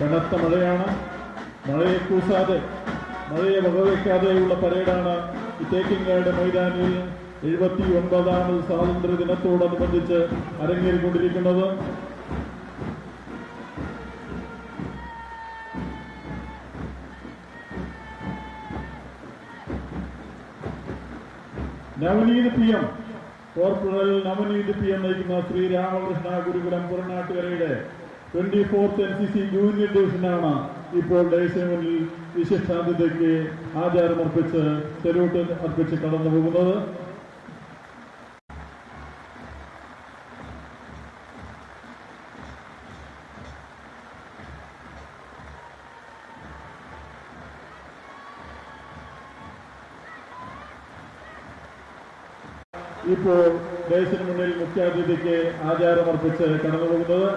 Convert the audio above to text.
കനത്ത മഴയാണ്. മഴയെ കൂസാതെ മഴയെ വകവയ്ക്കാതെയുള്ള പരേഡാണ് തേക്കിങ്ങാട് മൈതാനിയിൽ എഴുപത്തി ഒൻപതാമത് സ്വാതന്ത്ര്യ ദിനത്തോടനുബന്ധിച്ച് അരങ്ങേറിക്കൊണ്ടിരിക്കുന്നത്. Navneet P M corporal Navneet P M നയിക്കുന്ന Shri Ramakrishna Gurukulam പുറനാട്ടുകരയുടെ twenty fourth N C C junior ഡിവിഷനാണ് ഇപ്പോൾ ഡേശമുന്നിൽ വിശ്വശാന്തിക്ക് ആചാരമർപ്പിച്ച് സെല്യൂട്ട് അർപ്പിച്ച് കടന്നു പോകുന്നത്. ഇപ്പോൾ ദേശത്തിന് മുന്നിൽ മുഖ്യാതിഥിക്ക് ആചാരമർപ്പിച്ച് കടന്നു പോകുന്നത്.